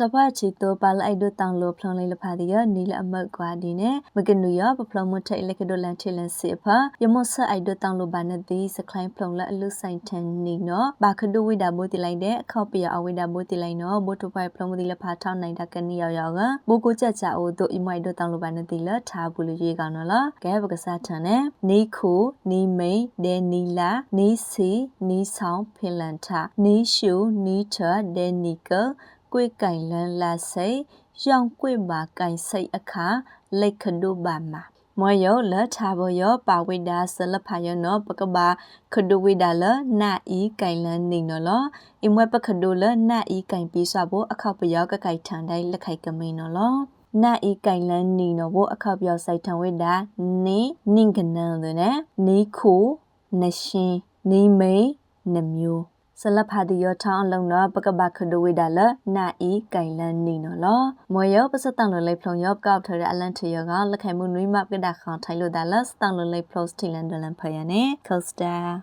တပတ်ချီတိုပါလိုက်ဒိုတောင်လိုဖလွန်လေးလဖာဒီယနီလအမတ်ကွာဒီနေမကနူယပဖလမထိုင်လကဒိုလန်ချီလန်စီဖာယမဆအိုက်ဒိုတောင်လိုဘာနဒီစကလိုင်းဖလွန်လအလူဆိုင်တန်နီနော်ဘာခဒိုဝိဒါဘိုတီလိုက်တဲ့ခောက်ပြအဝိဒါဘိုတီလိုက်နော်ဘိုတိုဖိုင်ဖလွန်မဒီလဖာထောင်းနိုင်တာကနီယောယောကဘိုကိုချက်ချအိုတို့အမိုက်ဒိုတောင်လိုဘာနဒီလထားဘူးလူရေးကောင်နော်လားကဲဘကစားထန်နဲ့နီခုနီမိန်ဒဲနီလာနီစီနီဆောင်ဖင်လန်ထနီရှူနီထဒဲနီက ကွေကင်လန်လာစိတ်ရောင်ကွေပါကင်စိတ်အခါလိတ်ခဒုဘာမာမွေယောလထာဘယောပါဝိဒါဆလဖာယောနောပကဘာခဒုဝိဒါလနာဤကင်လန်နေနောလအမွေပခဒုလနာဤကင်ပိစဘောအခောက်ပယောကကိုက်ထန်တိုင်းလက်ခိုက်ကမိန်နောလနာဤကင်လန်နီနောဘောအခောက်ပြောစိုက်ထံဝိဒါနေနင်ကနန်တဲ့နေခုနရှင်နေမိန်နှမျိုး ဆလဖာဒီယောထောင်းလုံးတော့ပကပခဒဝိဒါလနာဤကင်လန်နီနော်လောမွေယောပစတန်လိုလေးဖလုံယောကောက်ထရအလန်ထယောကလက်ခိုင်မှုနွိမပကဒခေါထိုင်လို့ဒါလစတန်လိုလေးဖလော့စတီလန်ဒလန်ဖယနေကော့စတာ